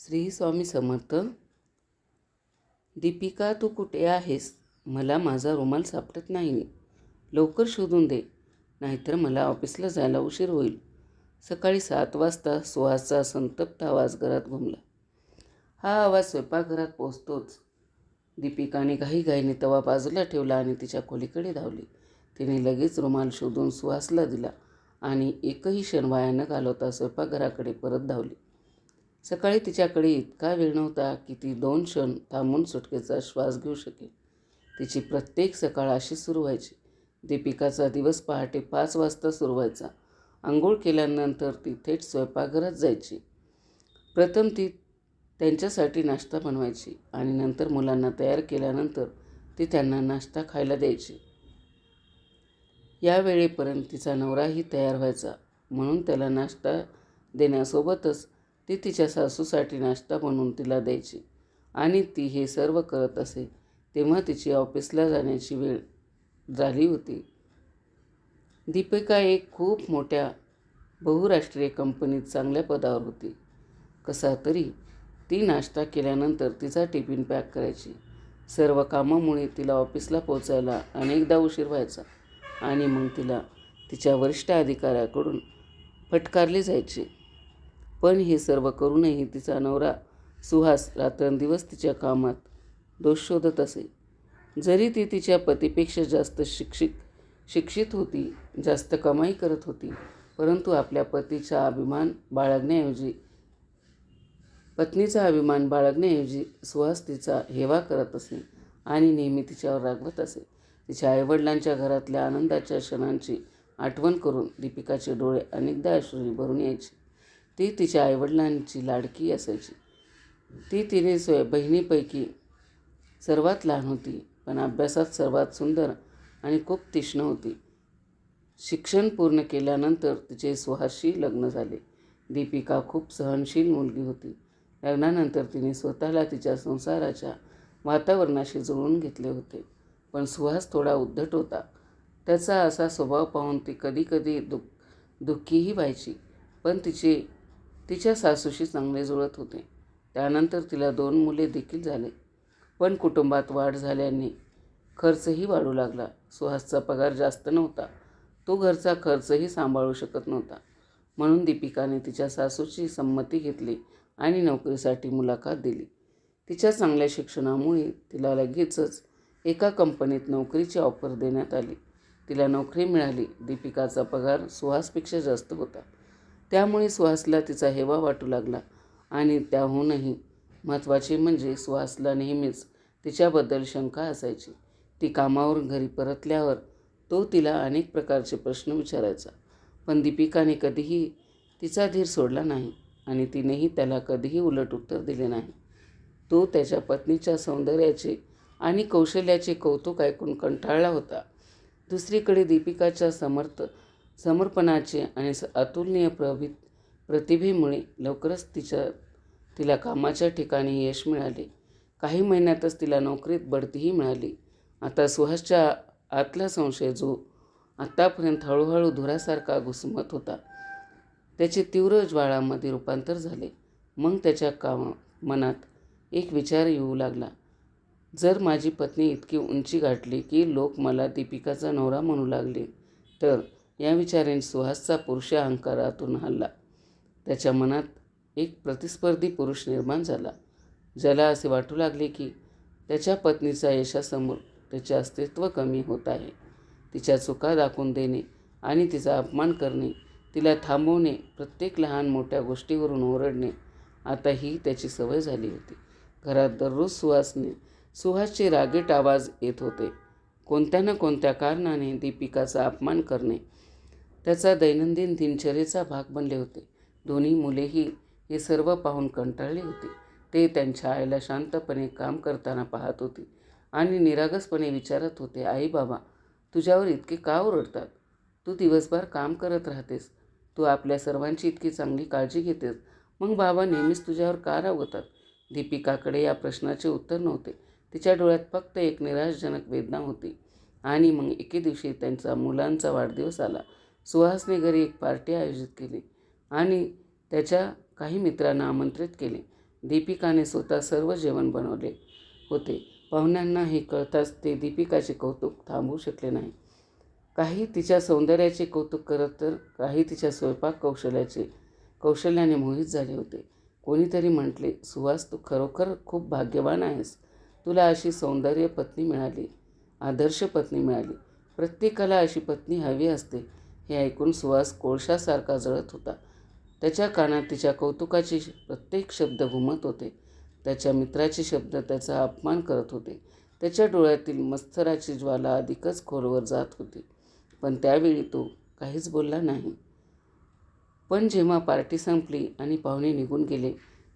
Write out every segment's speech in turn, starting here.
श्री स्वामी समर्थ. दीपिका तू कुठे आहेस? मला माझा रुमाल सापडत नाही. लवकर शोधून दे नाहीतर मला ऑफिसला जायला उशीर होईल. सकाळी सात वाजता सुहासचा संतप्त आवाज घरात घुमला. हा आवाज स्वयंपाकघरात पोचतोच दीपिकाने घाईघाईने तवा बाजूला ठेवला आणि तिच्या खोलीकडे धावली. तिने लगेच रुमाल शोधून सुहासला दिला आणि एकही क्षण वाया न घालवता स्वयंपाकघराकडे परत धावली. सकाळी तिच्याकडे इतका वेळ नव्हता की ती दोन क्षण थांबून सुटकेचा श्वास घेऊ शकेल. तिची प्रत्येक सकाळ अशी सुरू व्हायची. दीपिकाचा दिवस पहाटे पाच वाजता सुरू व्हायचा. आंघोळ केल्यानंतर ती थेट स्वयंपाकघरात जायची. प्रथम ती त्यांच्यासाठी नाश्ता बनवायची आणि नंतर मुलांना तयार केल्यानंतर ती त्यांना नाश्ता खायला द्यायची. या वेळेपर्यंत तिचा नवराही तयार व्हायचा. म्हणून त्याला नाश्ता देण्यासोबतच ती तिच्या सासूसाठी नाश्ता बनवून तिला द्यायची आणि ती हे सर्व करत असे. तेव्हा तिची ऑफिसला जाण्याची वेळ झाली होती. दीपिका एक खूप मोठ्या बहुराष्ट्रीय कंपनीत चांगल्या पदावर होती. कसा तरी ती नाश्ता केल्यानंतर तिचा टिफिन पॅक करायची. सर्व कामामुळे तिला ऑफिसला पोचायला अनेकदा उशीर व्हायचा आणि मग तिला तिच्या वरिष्ठ अधिकाऱ्याकडून फटकारले जायचे. पण हे सर्व करूनही तिचा नवरा सुहास रात्रंदिवस तिच्या कामात दोष शोधत असे. जरी ती तिच्या पतीपेक्षा जास्त शिक्षित शिक्षित होती जास्त कमाई करत होती परंतु आपल्या पतीचा अभिमान बाळगण्याऐवजी पत्नीचा अभिमान बाळगण्याऐवजी सुहास तिचा हेवा करत असे आणि नेहमी तिच्यावर रागवत असे. तिच्या आईवडिलांच्या घरातल्या आनंदाच्या क्षणांची आठवण करून दीपिकाचे डोळे अनेकदा अश्रूंनी भरून यायचे. ती तिच्या आईवडिलांची लाडकी असायची. ती तिने स्वय बहिणीपैकी सर्वात लहान होती पण अभ्यासात सर्वात सुंदर आणि खूप तीक्ष्ण होती. शिक्षण पूर्ण केल्यानंतर तिचे सुहासशी लग्न झाले. दीपिका खूप सहनशील मुलगी होती. लग्नानंतर तिने स्वतःला तिच्या संसाराच्या वातावरणाशी जुळवून घेतले होते. पण सुहास थोडा उद्धट होता. त्याचा असा स्वभाव पाहून ती कधीकधी दुःख दुःखीही व्हायची. पण तिचे तिच्या सासूशी चांगले जुळत होते. त्यानंतर तिला दोन मुले देखील झाले. पण कुटुंबात वाढ झाल्याने खर्चही वाढू लागला. सुहासचा पगार जास्त नव्हता. तो घरचा खर्चही सांभाळू शकत नव्हता. म्हणून दीपिकाने तिच्या सासूची संमती घेतली आणि नोकरीसाठी मुलाखत दिली. तिच्या चांगल्या शिक्षणामुळे तिला लगेचच एका कंपनीत नोकरीची ऑफर देण्यात आली. तिला नोकरी मिळाली. दीपिकाचा पगार सुहासपेक्षा जास्त होता. त्यामुळे सुहासला तिचा हेवा वाटू लागला. आणि त्याहूनही महत्त्वाचे म्हणजे सुहासला नेहमीच तिच्याबद्दल शंका असायची. ती कामावरून घरी परतल्यावर तो तिला अनेक प्रकारचे प्रश्न विचारायचा. पण दीपिकाने कधीही तिचा धीर सोडला नाही आणि तिनेही त्याला कधीही उलट उत्तर दिले नाही. तो त्याच्या पत्नीच्या सौंदर्याचे आणि कौशल्याचे कौतुक ऐकून कंटाळला होता. दुसरीकडे दीपिकाच्या समर्थ समर्पणाचे आणि अतुलनीय प्रभि प्रतिभेमुळे लवकरच तिच्या तिला कामाच्या ठिकाणी यश मिळाले. काही महिन्यातच तिला नोकरीत बढतीही मिळाली. आता सुहासच्या आतला संशय जो आत्तापर्यंत हळूहळू धुरासारखा घुसमत होता त्याचे तीव्र ज्वाळामध्ये रूपांतर झाले. मग त्याच्या काम मनात एक विचार येऊ लागला. जर माझी पत्नी इतकी उंची गाठली की लोक मला दीपिकाचा नवरा म्हणू लागले तर या विचाराने सुहासचा पुरुष अहंकारातून हल्ला. त्याच्या मनात एक प्रतिस्पर्धी पुरुष निर्माण झाला ज्याला असे वाटू लागले की त्याच्या पत्नीचा यशासमोर त्याचे अस्तित्व कमी होत आहे. तिच्या चुका दाखवून देणे आणि तिचा अपमान करणे तिला थांबवणे प्रत्येक लहान मोठ्या गोष्टीवरून ओरडणे आता ही त्याची सवय झाली होती. घरात दररोज सुहासने सुहासचे रागीट आवाज येत होते. कोणत्या ना कोणत्या कारणाने दीपिकाचा अपमान करणे त्याचा दैनंदिन दिनचर्येचा भाग बनले होते. दोन्ही मुलेही हे सर्व पाहून कंटाळली होती. ते त्यांच्या आईला शांतपणे काम करताना पाहत होती आणि निरागसपणे विचारत होते आई बाबा तुझ्यावर इतके का ओरडतात? तू दिवसभर काम करत राहतेस. तू आपल्या सर्वांची इतकी चांगली काळजी घेतेस. मग बाबा नेहमीच तुझ्यावर का रागवतात? दीपिकाकडे या प्रश्नाचे उत्तर नव्हते. तिच्या डोळ्यात फक्त एक निराशजनक वेदना होती आणि मग एके दिवशी त्यांचा मुलांचा वाढदिवस आला. सुहासने घरी एक पार्टी आयोजित केली आणि त्याच्या काही मित्रांना आमंत्रित केले. दीपिकाने स्वतः सर्व जेवण बनवले होते. पाहुण्यांना हे कळताच ते दीपिकाचे कौतुक थांबवू शकले नाही. काही तिच्या सौंदर्याचे कौतुक करत तर काही तिच्या स्वयंपाक कौशल्याचे कौशल्याने मोहित झाले होते. कोणीतरी म्हटले सुहास तू खरोखर खूप भाग्यवान आहेस. तुला अशी सौंदर्य पत्नी मिळाली आदर्श पत्नी मिळाली. प्रत्येकाला अशी पत्नी हवी असते. हे ऐकून सुहास कोळशासारखा जळत होता. त्याच्या कानात तिच्या कौतुकाचे प्रत्येक शब्द घुमत होते. त्याच्या मित्राचे शब्द त्याचा अपमान करत होते. त्याच्या डोळ्यातील मत्सराची ज्वाला अधिकच खोलवर जात होती. पण त्यावेळी तो काहीच बोलला नाही. पण जेव्हा पार्टी संपली आणि पाहुणे निघून गेले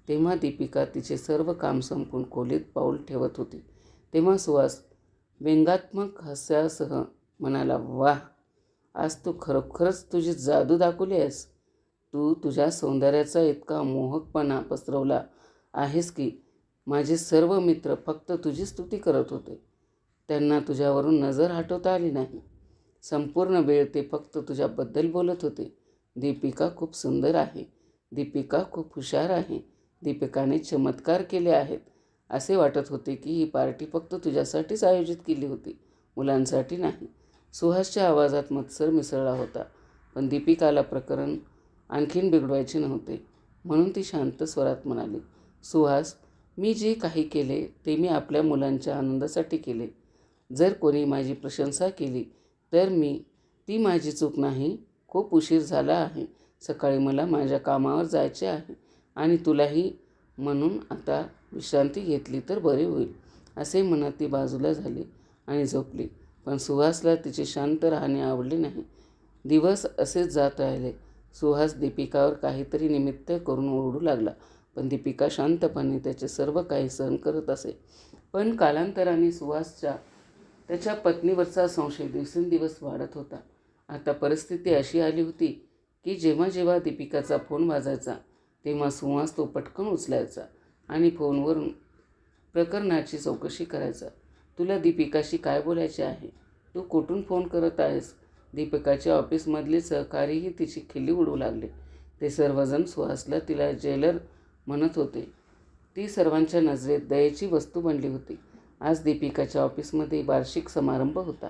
तेव्हा दीपिका तिचे सर्व काम संपून खोलीत पाऊल ठेवत होती. तेव्हा सुहास व्यंगात्मक हास्यासह म्हणाला वाह आज तू खरोखरच तुझी जादू दाखवली आहेस. तू तुझ्या सौंदर्याचा इतका मोहकपणा पसरवला आहेस की माझे सर्व मित्र फक्त तुझी स्तुती करत होते. त्यांना तुझ्यावरून नजर हटवता आली नाही. संपूर्ण वेळ ते फक्त तुझ्याबद्दल बोलत होते. दीपिका खूप सुंदर आहे. दीपिका खूप हुशार आहे. दीपिकाने चमत्कार केले आहेत. असे वाटत होते की ही पार्टी फक्त तुझ्यासाठीच आयोजित केली होती. मुलांसाठी नाही. सुहासच्या आवाजात मत्सर मिसळला होता पण दीपिकाला प्रकरण आणखीन बिघडवायचे नव्हते म्हणून ती शांत स्वरात म्हणाली सुहास मी जे काही केले ते मी आपल्या मुलांच्या आनंदासाठी केले. जर कोणी माझी प्रशंसा केली तर मी ती माझी चूक नाही खूप उशीर झाला आहे सकाळी मला माझ्या कामावर जायचे आहे आणि तुलाही म्हणून आता विश्रांती घेतली तर बरे होईल असे मनात ती बाजूला झाली आणि झोपली. पण सुहासला तिची शांत राहणे आवडले नाही. दिवस असेच जात राहिले. सुहास दीपिकावर काहीतरी निमित्त करून ओरडू लागला. पण दीपिका शांतपणे त्याचे सर्व काही सहन करत असे. पण कालांतराने सुहासच्या त्याच्या पत्नीवरचा संशय दिवसेंदिवस वाढत होता. आता परिस्थिती अशी आली होती की जेव्हा जेव्हा दीपिकाचा फोन वाजायचा तेव्हा सुहास तो पटकन उचलायचा आणि फोनवरून प्रकरणाची चौकशी करायचा. तुला दीपिकाशी काय बोलायचे आहे? तू कुठून फोन करत आहेस? दीपिकाच्या ऑफिसमधले सहकारीही तिची खिल्ली उडू लागले. ते सर्वजण सुहासला तिला जेलर म्हणत होते. ती सर्वांच्या नजरेत दयेची वस्तू बनली होती. आज दीपिकाच्या ऑफिसमध्ये वार्षिक समारंभ होता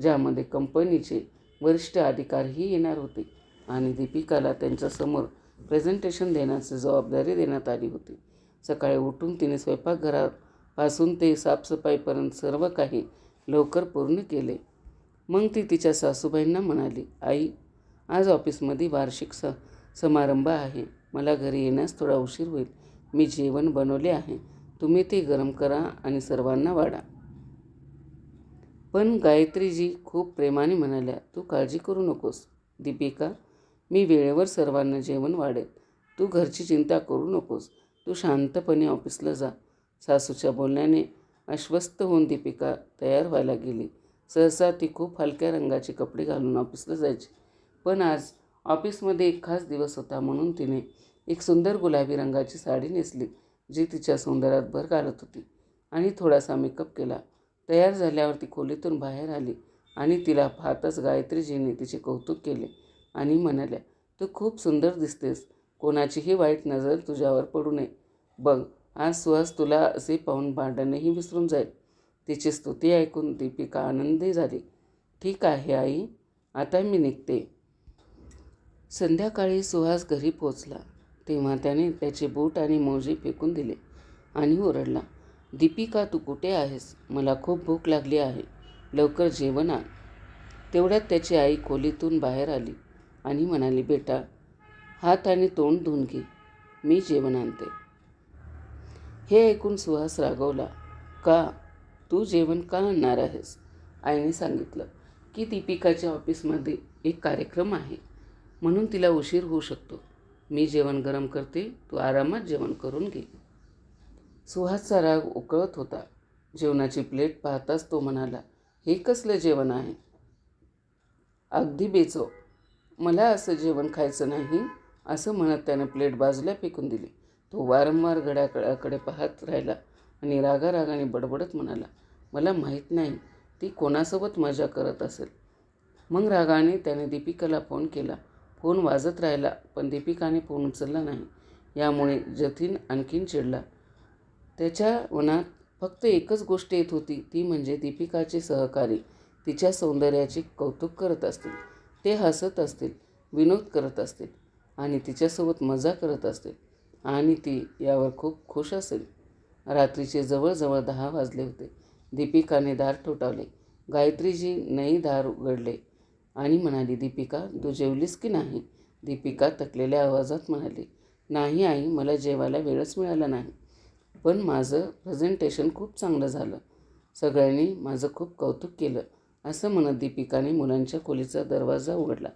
ज्यामध्ये कंपनीचे वरिष्ठ अधिकारीही येणार होते आणि दीपिकाला त्यांच्यासमोर प्रेझेंटेशन देण्याची जबाबदारी देण्यात आली होती. सकाळी उठून तिने स्वयंपाकघरात पासून ते साफसफाईपर्यंत सर्व काही लवकर पूर्ण केले. मग ती तिच्या सासूबाईंना म्हणाली आई आज ऑफिसमध्ये वार्षिक स समारंभ आहे. मला घरी येण्यास थोडा उशीर होईल. मी जेवण बनवले आहे. तुम्ही ते गरम करा आणि सर्वांना वाढा. पण गायत्रीजी खूप प्रेमाने म्हणाल्या तू काळजी करू नकोस दीपिका. मी वेळेवर सर्वांना जेवण वाढेल. तू घरची चिंता करू नकोस. तू शांतपणे ऑफिसला जा. सासूच्या बोलण्याने अस्वस्थ होऊन दीपिका तयार व्हायला गेली. सहसा ती खूप हलक्या रंगाचे कपडे घालून ऑफिसला जायची. पण आज ऑफिसमध्ये एक खास दिवस होता म्हणून तिने एक सुंदर गुलाबी रंगाची साडी नेसली जी तिच्या सौंदर्यात भर घालत होती. आणि थोडासा मेकअप केला. तयार झाल्यावर ती खोलीतून बाहेर आली आणि तिला पाहताच गायत्रीजीने तिचे कौतुक केले आणि म्हणाल्या तू खूप सुंदर दिसतेस. कोणाचीही वाईट नजर तुझ्यावर पडू नये. बघ आज सुहास तुला असे पाहून भांडणही विसरून जाईल. तिची स्तुती ऐकून दीपिका आनंदी झाली. ठीक आहे आई. आता मी निघते. संध्याकाळी सुहास घरी पोचला तेव्हा त्याने त्याचे बूट आणि मोजे फेकून दिले आणि ओरडला दीपिका तू कुठे आहेस? मला खूप भूक लागली आहे. लवकर जेवण आण. तेवढ्यात त्याची आई खोलीतून बाहेर आली आणि म्हणाली बेटा हात आणि तोंड धुवून घे. मी जेवण आणते. हे ऐकून सुहास रागवला का? तू जेवण का आणणार आहेस? आईने सांगितलं की दीपिकाच्या ऑफिसमध्ये एक कार्यक्रम आहे. म्हणून तिला उशीर होऊ शकतो. मी जेवण गरम करते. तू आरामात जेवण करून घे. सुहासचा राग उकळत होता. जेवणाची प्लेट पाहताच तो म्हणाला हे कसलं जेवण आहे? अगदी बेचव मला असं जेवण खायचं नाही असं म्हणत त्यानं प्लेट बाजूला फेकून दिली. तो वारंवार घड्याकडे पाहत राहिला आणि रागारागाने बडबडत म्हणाला मला माहीत नाही ती कोणासोबत मजा करत असेल. मग रागाने त्याने दीपिकाला फोन केला. फोन वाजत राहिला पण दीपिकाने फोन उचलला नाही. यामुळे जतीन आणखीन चिडला. त्याच्या मनात फक्त एकच गोष्ट येत होती ती म्हणजे दीपिकाचे सहकारी तिच्या सौंदर्याचे कौतुक करत असतील. ते हसत असतील विनोद करत असतील आणि तिच्यासोबत मजा करत असतील. आणि ती यावर खूप खुश असेल. रात्रीचे जवळजवळ दहा वाजले होते. दीपिकाने दार ठोठावले. गायत्रीजी नई दार उघडले आणि म्हणाली दीपिका तू जेवलीस की नाही? दीपिका थकलेल्या आवाजात म्हणाली नाही आई मला जेवायला वेळच मिळाला नाही. पण माझं प्रेझेंटेशन खूप चांगलं झालं. सगळ्यांनी माझं खूप कौतुक केलं असं म्हणत दीपिकाने मुलांच्या खोलीचा दरवाजा उघडला.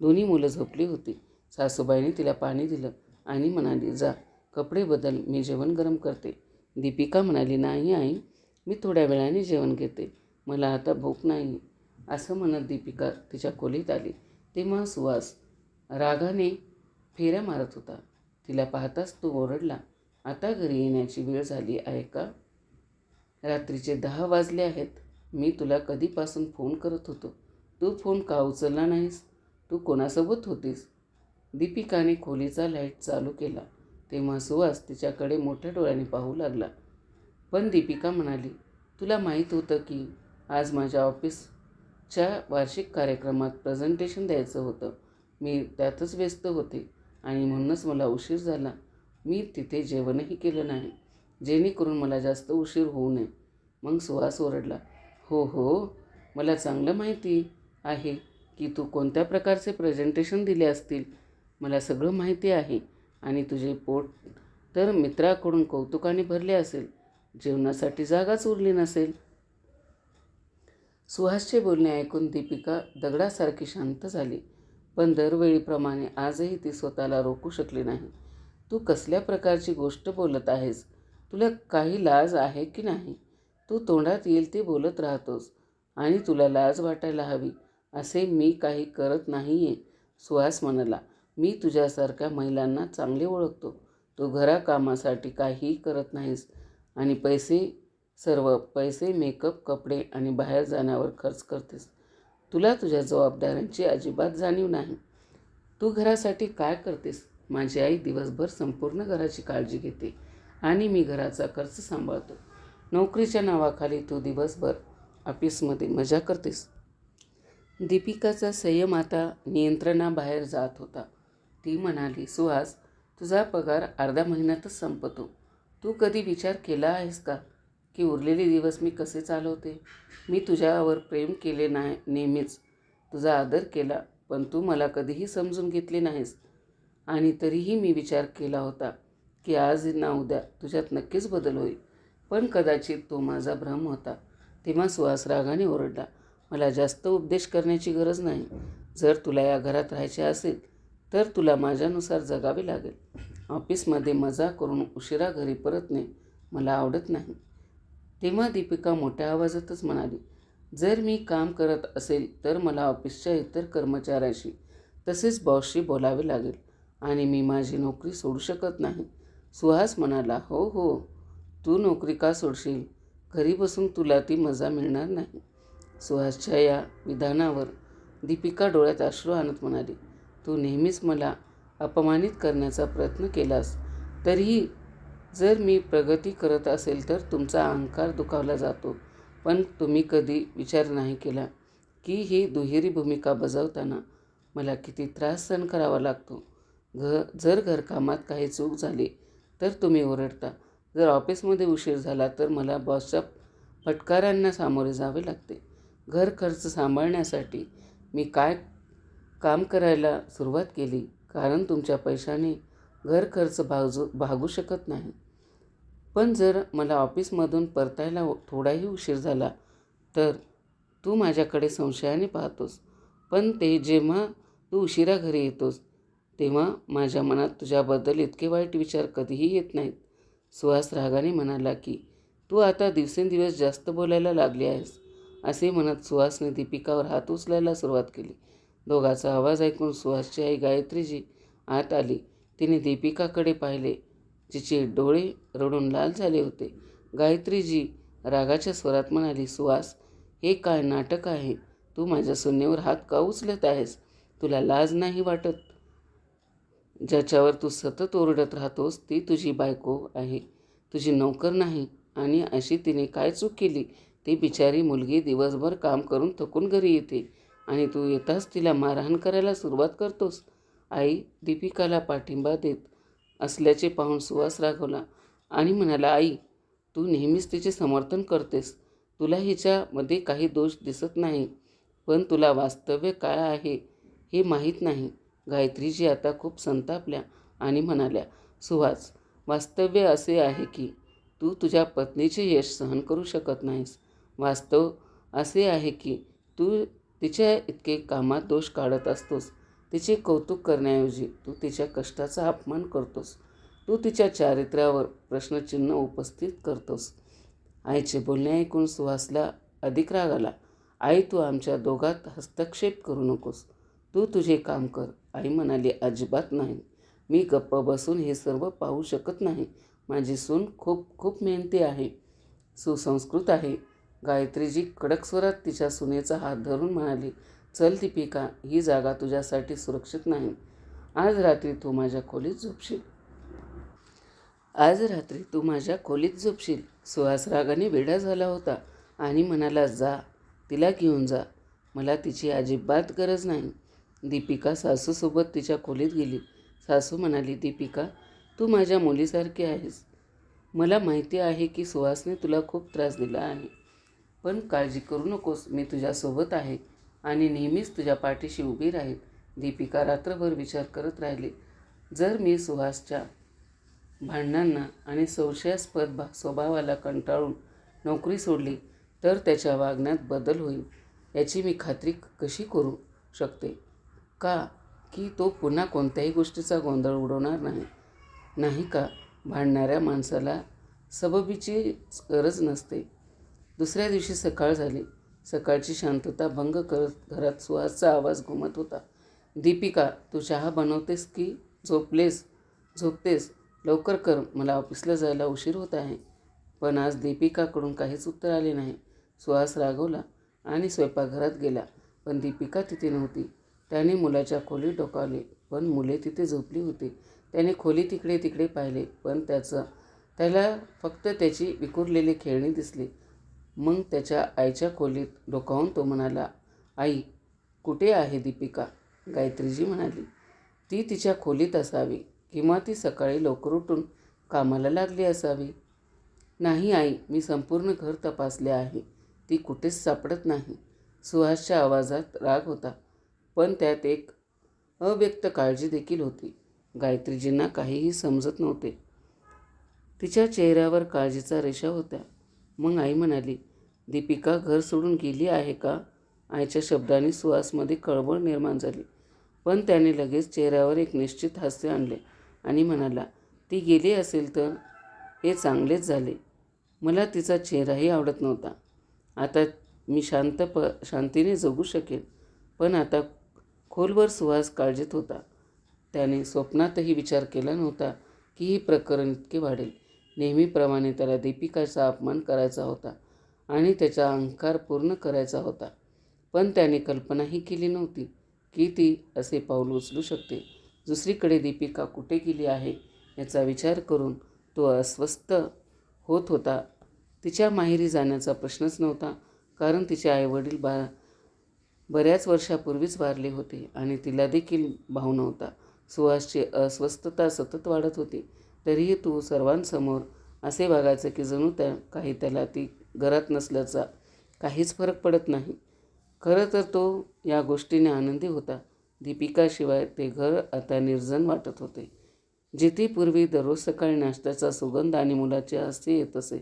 दोन्ही मुलं झोपली होती. सासूबाईने तिला पाणी दिलं. आणि म्हणाली जा कपडे बदल मी जेवण गरम करते. दीपिका म्हणाली नाही आई मी थोड्या वेळाने जेवण घेते. मला आता भूक नाही. असं म्हणत दीपिका तिच्या खोलीत आली. तेव्हा सुवास रागाने फेऱ्या मारत होता. तिला पाहताच तो ओरडला. आता घरी येण्याची वेळ झाली आहे का? रात्रीचे दहा वाजले आहेत. मी तुला कधीपासून फोन करत होतो. तू फोन का उचलला नाहीस? तू कोणासोबत होतीस? दीपिकाने खोलीचा लाइट चालू केला. तेव्हा सुहास तिच्याकडे मोठ्या डोळ्याने पाहू लागला. पण दीपिका म्हणाली तुला माहीत होतं की आज माझ्या ऑफिसच्या वार्षिक कार्यक्रमात प्रेझेंटेशन द्यायचं होतं. मी त्यातच व्यस्त होते आणि म्हणूनच मला उशीर झाला. मी तिथे जेवणही केलं नाही जेणेकरून मला जास्त उशीर होऊ नये. मग सुहास ओरडला हो हो मला चांगलं माहिती आहे की तू कोणत्या प्रकारचे प्रेझेंटेशन दिले असतील मला सगळं माहिती आहे आणि तुझे पोट तर मित्राकडून कौतुकाने भरले असेल. जेवणासाठी जागाच उरली नसेल. सुहासचे बोलणे ऐकून दीपिका दगडासारखी शांत झाली पण दरवेळीप्रमाणे आजही ती स्वतःला रोखू शकली नाही. तू कसल्या प्रकारची गोष्ट बोलत आहेस? तुला काही लाज आहे की नाही? तू तोंडात येईल ते बोलत राहतोस आणि तुला लाज वाटायला हवी असे मी काही करत नाही आहे सुहास म्हणाला. मी तुझ्यासारख्या महिलांना चांगले ओळखतो. तू घराकामासाठी काहीही करत नाहीस आणि पैसे सर्व पैसे मेकअप कपडे आणि बाहेर जाण्यावर खर्च करतेस. तुला तुझ्या जबाबदाऱ्यांची अजिबात जाणीव नाही. तू घरासाठी काय करतेस? माझी आई दिवसभर संपूर्ण घराची काळजी घेते आणि मी घराचा खर्च सांभाळतो. नोकरीच्या नावाखाली तू दिवसभर ऑफिसमध्ये मजा करतेस. दीपिकाचा संयम आता नियंत्रणाबाहेर जात होता. ती म्हणाली सुहास तुझा पगार अर्ध्या महिन्यातच संपतो. तू कधी विचार केला आहेस का की उरलेले दिवस मी कसे चालवते? मी तुझ्यावर प्रेम केले नाही नेहमीच. तुझा आदर केला पण तू मला कधीही समजून घेतले नाहीस. आणि तरीही मी विचार केला होता की आज ना उद्या तुझ्यात नक्कीच बदल होईल. पण कदाचित तो माझा भ्रम होता. तेव्हा सुहास रागाने ओरडला मला जास्त उपदेश करण्याची गरज नाही. जर तुला या घरात राहायचे असेल तर तुला माझ्यानुसार जगावे लागेल. ऑफिसमध्ये मजा करून उशिरा घरी परतणे मला आवडत नाही. तेव्हा दीपिका मोठ्या आवाजातच म्हणाली जर मी काम करत असेल तर मला ऑफिसच्या इतर कर्मचाऱ्यांशी तसेच बॉसशी बोलावे लागेल आणि मी माझी नोकरी सोडू शकत नाही. सुहास म्हणाला हो हो तू नोकरी का सोडशील? घरी बसून तुला ती मजा मिळणार नाही. सुहासच्या या विधानावर दीपिका डोळ्यात अश्रू आणत म्हणाली तू नेहमीच मला अपमानित करण्याचा प्रयत्न केलास तरीही जर मी प्रगती करत असेल तर तुमचा अहंकार दुखावला जातो. पण तुम्ही कधी विचार नाही केला की ही दुहेरी भूमिका बजावताना मला किती त्रास सहन करावा लागतो? घ जर घरकामात काही चूक झाली तर तुम्ही ओरडता. जर ऑफिसमध्ये उशीर झाला तर मला बॉसच्या फटकारांना सामोरे जावे लागते. घर खर्च सांभाळण्यासाठी मी काय काम करायला सुरुवात केली. कारण तुमच्या पैशाने घर खर्च भाजू भागू शकत नाही. पण जर मला ऑफिसमधून परतायला थोडाही उशीर झाला तर तू माझ्याकडे संशयाने पाहतोस. पण ते जेव्हा तू उशिरा घरी येतोस तेव्हा माझ्या मनात तुझ्याबद्दल इतके वाईट विचार कधीही येत नाहीत. सुहास रागाने म्हणाला की तू आता दिवसेंदिवस जास्त बोलायला लागली आहेस असे म्हणत सुहासने दीपिकावर हात उचलायला सुरुवात केली. दोघाचा आवाज ऐकून सुहासची आई गायत्रीजी आत आली. तिने दीपिकाकडे पाहिले. जिचे डोळे रडून लाल झाले होते. गायत्रीजी रागाच्या स्वरात म्हणाली सुहास हे काय नाटक आहे? तू माझ्या सुन्नेवर हात का उचलत आहेस? तुला लाज नाही वाटत? ज्याच्यावर तू सतत ओरडत राहतोस ती तुझी बायको आहे. तुझी नोकर नाही. आणि अशी तिने काय चूक केली? ती बिचारी मुलगी दिवसभर काम करून थकून घरी येते. आणि तू येताच तिला मारहाण करायला सुरुवात करतोस. आई दीपिकाला पाठिंबा देत असल्याचे पाहून सुवास रागवला आणि म्हणाला आई तू नेहमीच तिचे समर्थन करतेस. तुला हिच्यामध्ये काही दोष दिसत नाही पण तुला वास्तव्य काय आहे हे माहीत नाही. गायत्रीजी आता खूप संतापल्या आणि म्हणाल्या सुहास वास्तव्य असे आहे की तू तुझ्या पत्नीचे यश सहन करू शकत नाहीस. वास्तव असे आहे की तू तिच्या इतके कामात दोष काढत असतोस. तिचे कौतुक करण्याऐवजी तू तिच्या कष्टाचा अपमान करतोस. तू तिच्या चारित्र्यावर प्रश्नचिन्ह उपस्थित करतोस. आईचे बोलणे ऐकून सुहासला अधिक राग आला. आई तू आमच्या दोघात हस्तक्षेप करू नकोस. तू तुझे काम कर. आई म्हणाली अजिबात नाही. मी गप्प बसून हे सर्व पाहू शकत नाही. माझी सून खूप खूप मेहनती आहे. सुसंस्कृत आहे. गायत्रीजी कडक स्वरात तिच्या सुनेचा हात धरून म्हणाली चल दीपिका ही जागा तुझ्यासाठी सुरक्षित नाही. आज रात्री तू माझ्या खोलीत झोपशील. आज रात्री तू माझ्या खोलीत झोपशील. सुहास रागाने वेडा झाला होता आणि म्हणाला जा तिला घेऊन जा. मला तिची अजिबात गरज नाही. दीपिका सासूसोबत तिच्या खोलीत गेली. सासू म्हणाली दीपिका तू माझ्या मुलीसारखी आहेस. मला माहिती आहे की सुहासने तुला खूप त्रास दिला आहे. पण काळजी करू नकोस मी तुझ्यासोबत आहे आणि नेहमीच तुझ्या पाठीशी उभी राहील. दीपिका रात्रभर विचार करत राहिली. जर मी सुहासच्या भांडणांना आणि संशयास्पद भा स्वभावाला कंटाळून नोकरी सोडली तर त्याच्या वागण्यात बदल होईल याची मी खात्री कशी करू शकते? का की तो पुन्हा कोणत्याही गोष्टीचा गोंधळ उडवणार नाही? नाही का? भांडणाऱ्या माणसाला सबबीची गरज नसते. दुसऱ्या दिवशी सकाळ झाली. सकाळची शांतता भंग करत घरात सुहासचा आवाज घुमत होता. दीपिका तू चहा बनवतेस की झोपलेस? झोपतेस. लवकर कर. मला ऑफिसला जायला उशीर होत आहे. पण आज दीपिकाकडून काहीच उत्तर आले नाही. सुहास रागवला आणि स्वयंपाकघरात गेला. पण दीपिका तिथे नव्हती. त्याने मुलाच्या खोलीत डोकावले. पण मुले तिथे झोपली होती. त्याने खोली तिकडे तिकडे पाहिले. पण त्याचं त्याला फक्त त्याची विखुरलेली खेळणी दिसली. मग त्याच्या आईच्या खोलीत डोकावून तो म्हणाला आई कुठे आहे दीपिका? गायत्रीजी म्हणाली ती तिच्या खोलीत असावी किंवा ती सकाळी लवकर उठून कामाला लागली असावी. नाही आई मी संपूर्ण घर तपासले आहे. ती कुठेच सापडत नाही. सुहासच्या आवाजात राग होता पण त्यात एक अव्यक्त काळजी देखील होती. गायत्रीजींना काहीही समजत नव्हते. तिच्या चेहऱ्यावर काळजीचा रेषा होत्या. मग आई म्हणाली दीपिका घर सोडून गेली आहे का? आईच्या शब्दाने सुहासमध्ये कळबळ निर्माण झाली. पण त्याने लगेच चेहऱ्यावर एक निश्चित हास्य आणले आणि म्हणाला ती गेली असेल तर? हे चांगलेच झाले. मला तिचा चेहराही आवडत नव्हता. आता मी शांत प शांतीने जगू शकेन. पण आता खोलवर सुहास काळजीत होता. त्याने स्वप्नातही विचार केला नव्हता की ही प्रकरण इतके वाढेल. नेहमीप्रमाणे त्याला दीपिकाचा अपमान करायचा होता. आणि त्याचा अहंकार पूर्ण करायचा होता. पण त्याने कल्पनाही केली नव्हती की ती असे पाऊल उचलू शकते. दुसरीकडे दीपिका कुठे गेली आहे याचा विचार करून तो अस्वस्थ होत होता. तिच्या माहेरी जाण्याचा प्रश्नच नव्हता कारण तिचे आईवडील बा बऱ्याच वर्षापूर्वीच वारले होते आणि तिला देखील भाव नव्हता. सुहासची अस्वस्थता सतत वाढत होती. तरीही तू सर्वांसमोर असे वागायचं की जणू त्या काही त्याला ती घरात नसल्याचा काहीच फरक पडत नाही. खरं तर तो या गोष्टीने आनंदी होता. दीपिकाशिवाय ते घर आता निर्जन वाटत होते. जिथे पूर्वी दररोज सकाळी नाश्त्याचा सुगंध आणि मुलाचे हास्य येत असे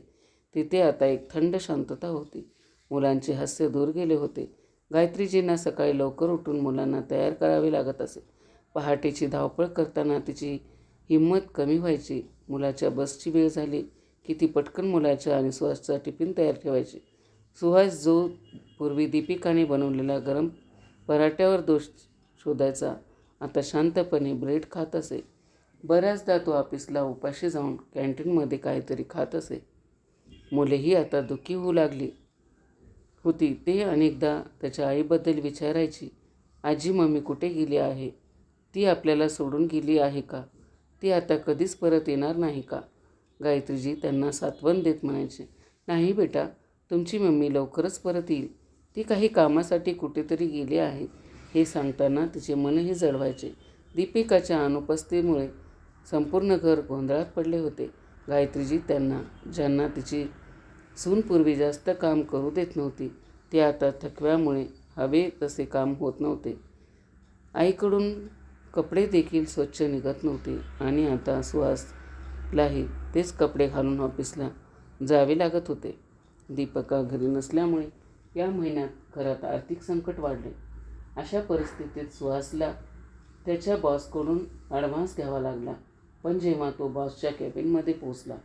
तिथे आता एक थंड शांतता होती. मुलांचे हास्य दूर गेले होते. गायत्रीजींना सकाळी लवकर उठून मुलांना तयार करावे लागत असे. पहाटेची धावपळ करताना तिची हिंमत कमी व्हायची. मुलाच्या बसची वेळ झाली. की ती पटकन मुलाच्या आणि सुहासचा टिफिन तयार ठेवायची. सुहास जो पूर्वी दीपिकाने बनवलेला गरम पराठ्यावर दोष शोधायचा आता शांतपणे ब्रेड खात असे. बऱ्याचदा तो ऑफिसला उपाशी जाऊन कॅन्टीनमध्ये काहीतरी खात असे. मुलेही आता दुःखी होऊ लागली होती. ते अनेकदा त्याच्या आईबद्दल विचारायची आजी मम्मी कुठे गेली आहे? ती आपल्याला सोडून गेली आहे का? ती आता कधीच परत येणार नाही का? गायत्रीजी त्यांना सात्वन देत म्हणायचे नाही बेटा तुमची मम्मी लवकरच परत येईल. ती काही कामासाठी कुठेतरी गेली आहे. हे सांगताना तिचे मनही जळवायचे. दीपिकाच्या अनुपस्थितीमुळे संपूर्ण घर गोंधळात पडले होते. गायत्रीजी त्यांना ज्यांना तिची सूनपूर्वी जास्त काम करू देत नव्हती ते आता थकव्यामुळे हवे तसे काम होत नव्हते. आईकडून कपडे देखील स्वच्छ निघत नव्हते आणि आता लाही तेच कपडे घालून ऑफिसला जावे लागत होते. दीपका घरी नसल्यामुळे या महिन्यात घरात आर्थिक संकट वाढले. अशा परिस्थितीत सुहासला त्याच्या बॉसकडून ॲडव्हान्स घ्यावा लागला. पण जेव्हा तो बॉसच्या कॅबिनमध्ये पोचला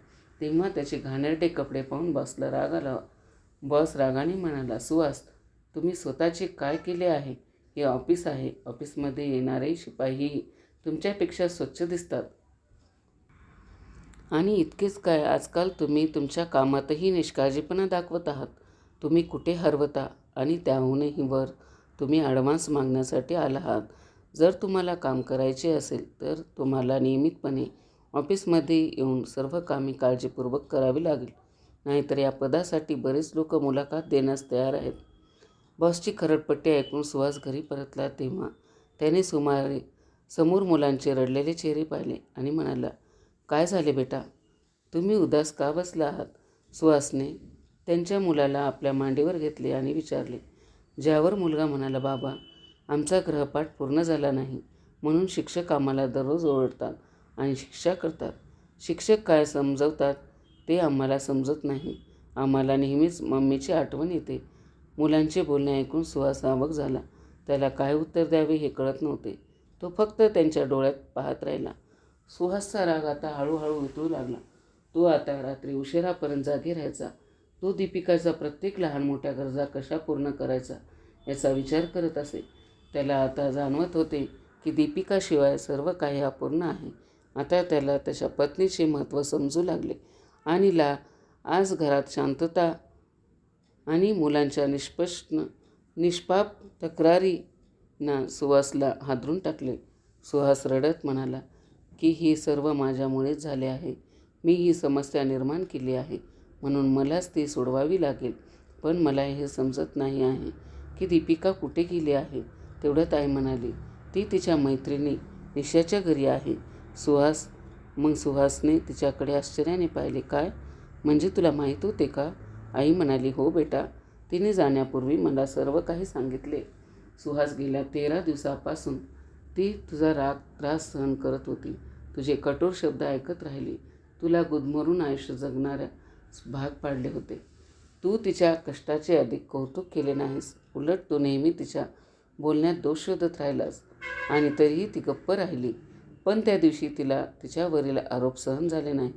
तेव्हा त्याचे घाणेरडे कपडे पाहून बॉसला राग आला. बॉस रागाने म्हणाला सुहास तुम्ही स्वतःचे काय केले आहे? हे ऑफिस आहे. ऑफिसमध्ये येणारे शिपाईही तुमच्यापेक्षा स्वच्छ दिसतात. आणि इतकेच काय आजकाल तुम्ही तुमच्या कामातही निष्काळजीपणा दाखवत आहात. तुम्ही कुठे हरवता आणि त्याहूनही वर तुम्ही ॲडव्हान्स मागण्यासाठी आला आहात. जर तुम्हाला काम करायचे असेल तर तुम्हाला नियमितपणे ऑफिसमध्ये येऊन सर्व कामे काळजीपूर्वक करावी लागेल. नाहीतर या पदासाठी बरेच लोक मुलाखत देण्यास तयार आहेत. बॉसची खरडपट्टी ऐकून सुहास घरी परतला तेव्हा त्याने सुमारे समोर मुलांचे रडलेले चेहरे पाहिले आणि म्हणाला काय झाले बेटा? तुम्ही उदास का बसला आहात? सुहासने त्यांच्या मुलाला आपल्या मांडीवर घेतले आणि विचारले ज्यावर मुलगा म्हणाला बाबा आमचा ग्रहपाठ पूर्ण झाला नाही. म्हणून शिक्षक आम्हाला दररोज ओरडतात आणि शिक्षा करतात. शिक्षक काय समजवतात ते आम्हाला समजत नाही. आम्हाला नेहमीच मम्मीची आठवण येते. मुलांचे बोलणे ऐकून सुहास आवक झाला. त्याला काय उत्तर द्यावे हे कळत नव्हते. तो फक्त त्यांच्या डोळ्यात पाहत राहिला. सुहासचा राग आता हळूहळू उतरू लागला. तो आता रात्री उशिरापर्यंत जागे राहायचा. तो दीपिकाचा प्रत्येक लहान मोठ्या गरजा कशा पूर्ण करायचा याचा विचार करत असे. त्याला आता जाणवत होते की दीपिकाशिवाय सर्व काही अपूर्ण आहे. आता त्याला त्याच्या पत्नीचे महत्त्व समजू लागले. आणि ला आज घरात शांतता आणि मुलांच्या निष्पष्ण निष्पाप तक्रारींना सुहासला हादरून टाकले. सुहास रडत म्हणाला की हे सर्व माझ्यामुळेच झाले आहे. मी ही समस्या निर्माण केली आहे. म्हणून मलाच ती सोडवावी लागेल. पण मला हे समजत नाही आहे की दीपिका कुठे गेली आहे. तेवढ्यात आई म्हणाली ती तिच्या मैत्रिणी निशाच्या घरी आहे. सुहास मग सुहासने तिच्याकडे आश्चर्याने पाहिले काय? म्हणजे तुला माहीत होते का आई म्हणाली हो बेटा. तिने जाण्यापूर्वी मला सर्व काही सांगितले. सुहास गेल्या तेरा दिवसापासून ती तुझा राग त्रास सहन करत होती. तुझे कठोर शब्द ऐकत राहिली. तुला गुदमरून आयुष्य जगणाऱ्या भाग पाडले होते. तू तिच्या कष्टाचे अधिक कौतुक केले नाहीस. उलट तू नेहमी तिच्या बोलण्यात दोष शोधत राहिलास आणि तरीही ती गप्प राहिली. पण त्या दिवशी तिला तिच्यावरील आरोप सहन झाले नाही.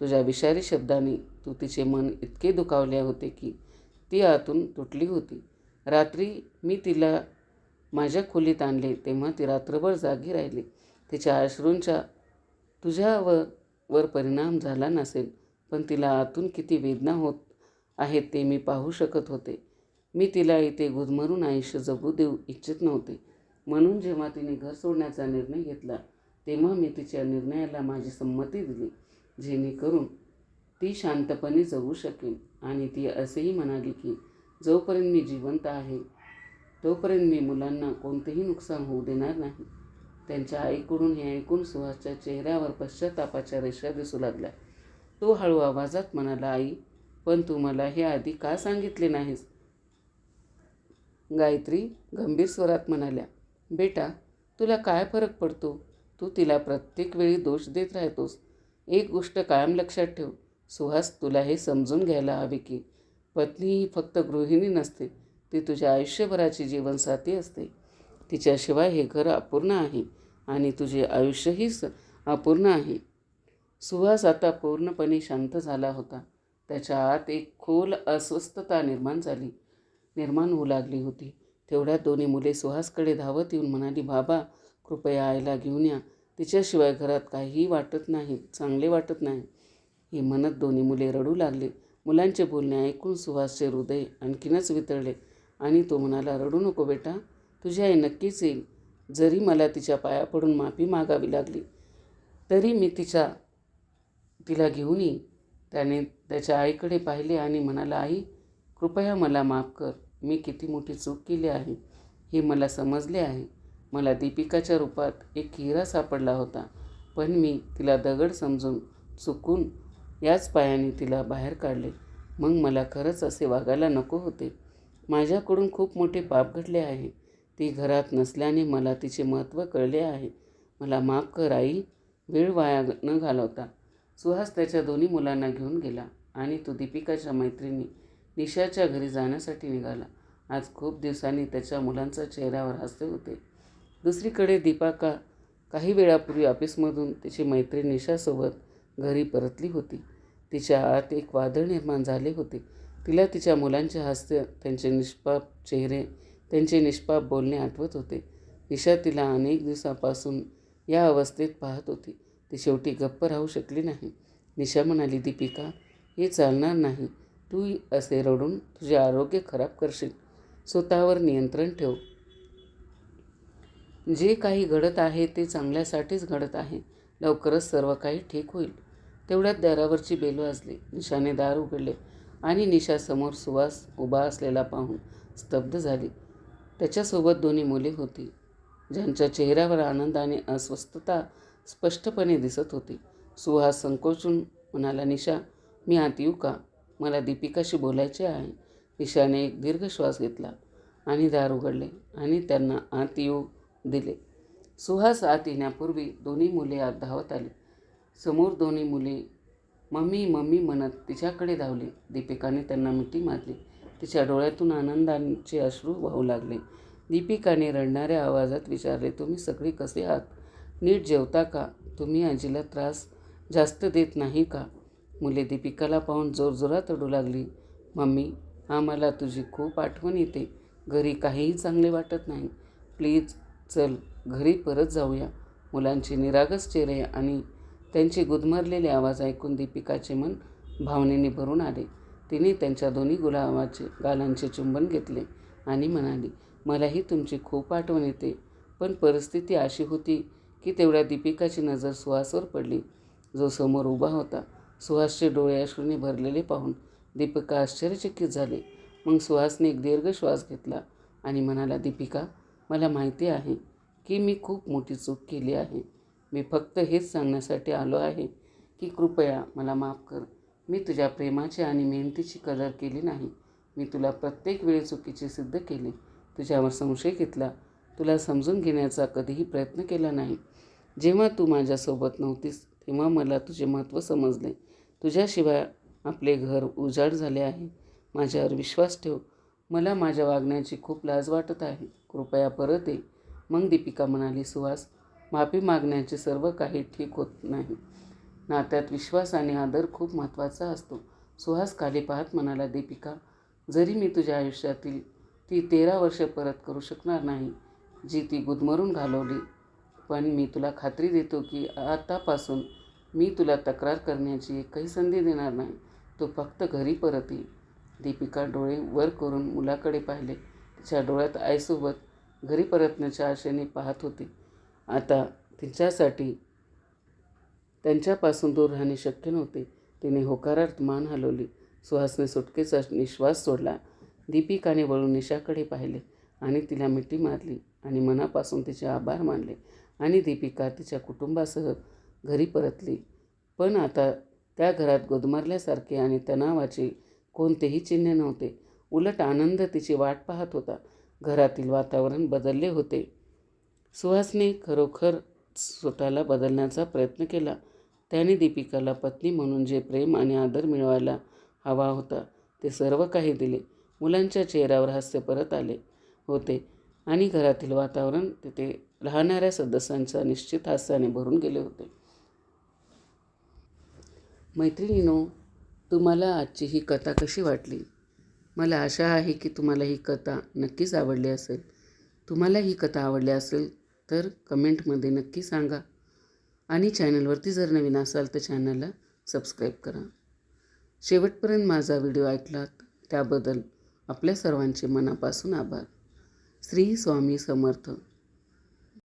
तुझ्या विषारी शब्दाने तू तिचे मन इतके दुखावले होते की ती आतून तुटली होती. रात्री मी तिला माझ्या खोलीत आणले तेव्हा ती रात्रभर जागी राहिली. तिच्या अश्रूंच्या तुझ्यावर वर परिणाम झाला नसेल पण तिला आतून किती वेदना होत आहेत ते मी पाहू शकत होते. मी तिला इथे गुदमरून आयुष्य जगू देऊ इच्छित नव्हते. म्हणून जेव्हा तिने घर सोडण्याचा निर्णय घेतला तेव्हा मी तिच्या निर्णयाला माझी संमती दिली जेणेकरून ती शांतपणे जगू शकेल आणि ती असेही म्हणाली की जोपर्यंत मी जिवंत आहे तोपर्यंत मी मुलांना कोणतेही नुकसान होऊ देणार नाही. त्यांच्या आईकडून हे ऐकून सुहासच्या चेहऱ्यावर पश्चातापाच्या रेषा दिसू लागल्या. तो हळू आवाजात म्हणाला आई पण तू मला हे आधी का सांगितले नाहीस? गायत्री गंभीर स्वरात म्हणाल्या बेटा तुला काय फरक पडतो? तू तिला प्रत्येक वेळी दोष देत राहतोस. एक गोष्ट कायम लक्षात ठेव. सुहास तुला हे समजून घ्यायला हवे की पत्नी ही फक्त गृहिणी नसते. ती तुझ्या आयुष्यभराची जीवनसाथी असते. तिच्याशिवाय हे घर अपूर्ण आहे. आणि तुझे आयुष्यही अपूर्ण आहे. सुहास आता पूर्णपणे शांत झाला होता. त्याच्या आत एक खोल अस्वस्थता निर्माण झाली. निर्माण होऊ लागली होती. तेवढ्यात दोन्ही मुले सुहासकडे धावत येऊन म्हणाली बाबा कृपया आईला घेऊन या. तिच्याशिवाय घरात काहीही वाटत नाही चांगले वाटत नाही. हे म्हणत दोन्ही मुले रडू लागले. मुलांचे बोलणे ऐकून सुहासचे हृदय आणखीनच वितळले आणि तो म्हणाला रडू नको बेटा. तुझी आई नक्कीच येईल. जरी मला तिच्या पाया पडून माफी मागावी लागली तरी मी तिच्या तिला घेऊन येईन. त्याने त्याच्या आईकडे पाहिले आणि म्हणाला आई कृपया मला माफ कर. मी किती मोठी चूक केली आहे. हे मला समजले आहे. मला दीपिकाच्या रूपात एक हिरा सापडला होता. पण मी तिला दगड समजून चुकून याच पायाने तिला बाहेर काढले. मग मला खरंच असे वागायला नको होते. माझ्याकडून खूप मोठे पाप घडले आहे. ती घरात नसल्याने मला तिचे महत्त्व कळले आहे. मला माफ कर आई. वेळ वाया न घालवता. सुहास त्याच्या दोन्ही मुलांना घेऊन गेला आणि तो दीपिकाच्या मैत्रिणी निशाच्या घरी जाण्यासाठी निघाला. आज खूप दिवसांनी त्याच्या मुलांचा चेहऱ्यावर हास्य होते. दुसरीकडे दीपाका काही वेळापूर्वी ऑफिसमधून तिची मैत्रीण निशासोबत घरी परतली होती. तिच्या आत एक वादळ निर्माण झाले होते. तिला तिच्या मुलांचे हास्य त्यांचे निष्पाप चेहरे त्यांचे निष्पाप बोलणे आठवत होते. निशा तिला अनेक दिवसापासून या अवस्थेत पाहत होती. ती शेवटी गप्प राहू शकली नाही. निशा म्हणाली दीपिका हे चालणार नाही. तू असे रडून तुझे आरोग्य खराब करशील. स्वतःवर नियंत्रण ठेव. जे काही घडत आहे ते चांगल्यासाठीच घडत आहे. लवकरच सर्व काही ठीक होईल. तेवढ्यात दारावरची बेल वाजली. निशाने दार उघडले आणि निशासमोर सुवास उभा असलेला पाहून स्तब्ध झाली. त्याच्यासोबत दोन्ही मुले होती ज्यांच्या चेहऱ्यावर आनंद आणि अस्वस्थता स्पष्टपणे दिसत होती. सुहास संकोचून म्हणाला निशा मी आत येऊ का? मला दीपिकाशी बोलायचे आहे. निशाने एक दीर्घ श्वास घेतला आणि दार उघडले आणि त्यांना आत येऊ दिले. सुहास आत येण्यापूर्वी दोन्ही मुले आत धावत आली. समोर दोन्ही मुले मम्मी मम्मी म्हणत तिच्याकडे धावली. दीपिकाने त्यांना मिठी मारली. तिच्या डोळ्यातून आनंदाचे अश्रू वाहू लागले. दीपिकाने रडणाऱ्या आवाजात विचारले तुम्ही सगळे कसे आहात? नीट जेवता का? तुम्ही आजीला त्रास जास्त देत नाही का? मुले दीपिकाला पाहून जोरजोरात रडू लागली. मम्मी आम्हाला तुझी खूप आठवण येते. घरी काहीही चांगले वाटत नाही. प्लीज चल घरी परत जाऊया. मुलांचे निरागस चेहरे आणि त्यांचे गुदमरलेले आवाज ऐकून दीपिकाचे मन भावनेने भरून आले. तिने त्यांच्या दोन्ही गुलाबाचे गालांचे चुंबन घेतले आणि म्हणाली मलाही तुमची खूप आठवण येते. पण परिस्थिती अशी होती की तेवढ्या दीपिकाची नजर सुहासवर पडली. जो समोर उभा होता सुहासचे डोळे अश्रूने भरलेले पाहून दीपिका आश्चर्यचकित झाली. मग सुहासने एक दीर्घ श्वास घेतला आणि म्हणाला दीपिका मला माहिती आहे की मी खूप मोठी चूक केली आहे. मी फक्त हेच सांगण्यासाठी आलो आहे की कृपया मला माफ कर. मी तुझ्या प्रेमाची आणि मेहनतीची कदर केली नाही. मी तुला प्रत्येक वेळी चुकीचे सिद्ध केले. तुझ्यावर संशय घेतला. तुला समजून घेण्याचा कधीही प्रयत्न केला नाही. जेव्हा तू माझ्यासोबत नव्हतीस तेव्हा मला तुझे महत्त्व समजले. तुझ्याशिवाय आपले घर उजाड झाले आहे. माझ्यावर विश्वास ठेव. मला माझ्या वागण्याची खूप लाज वाटत आहे. कृपया परत ये. मग दीपिका म्हणाली सुहास माफी मागण्याचे सर्व काही ठीक होत नाही. नात्यात विश्वास आणि आदर खूप महत्त्वाचा असतो. सुहास खाली पाहत म्हणाला दीपिका जरी मी तुझ्या आयुष्यातील ती तेरा वर्ष परत करू शकणार नाही जी ती गुदमरून घालवली पण मी तुला खात्री देतो की आतापासून मी तुला तक्रार करण्याची एकही संधी देणार नाही. तू फक्त घरी परत ये. दीपिका डोळे वर करून मुलाकडे पाहिले. तिच्या डोळ्यात आईसोबत घरी परतण्याच्या आशेने पाहत होती. आता तिच्यासाठी त्यांच्यापासून दूर राहणे शक्य नव्हते. तिने होकारार्थ मान हलवली. सुहासने सुटकेचा निश्वास सोडला. दीपिकाने वळून निशाकडे पाहिले आणि तिला मिठी मारली आणि मनापासून तिचे आभार मानले आणि दीपिका तिच्या कुटुंबासह घरी परतली. पण आता त्या घरात गोदमारल्यासारखे आणि तणावाचे कोणतेही चिन्ह नव्हते. उलट आनंद तिची वाट पाहत होता. घरातील वातावरण बदलले होते. सुहासने खरोखर स्वतःला बदलण्याचा प्रयत्न केला. त्याने दीपिकाला पत्नी म्हणून जे प्रेम आणि आदर मिळवायला हवा होता ते सर्व काही दिले. मुलांच्या चेहऱ्यावर हास्य परत आले होते आणि घरातील वातावरण तिथे राहणाऱ्या सदस्यांच्या निश्चित हास्याने भरून गेले होते. मैत्रिणीनो तुम्हाला आजची ही कथा कशी वाटली? मला आशा आहे की तुम्हाला ही कथा नक्कीच आवडली असेल. तुम्हाला ही कथा आवडली असेल तर कमेंटमध्ये नक्की सांगा. आणि चॅनलवरती जर नवीन असाल तर चॅनलला सबस्क्राईब करा. शेवटपर्यंत माझा व्हिडिओ ऐकलात त्याबद्दल आपल्या सर्वांचे मनापासून आभार. श्री स्वामी समर्थ.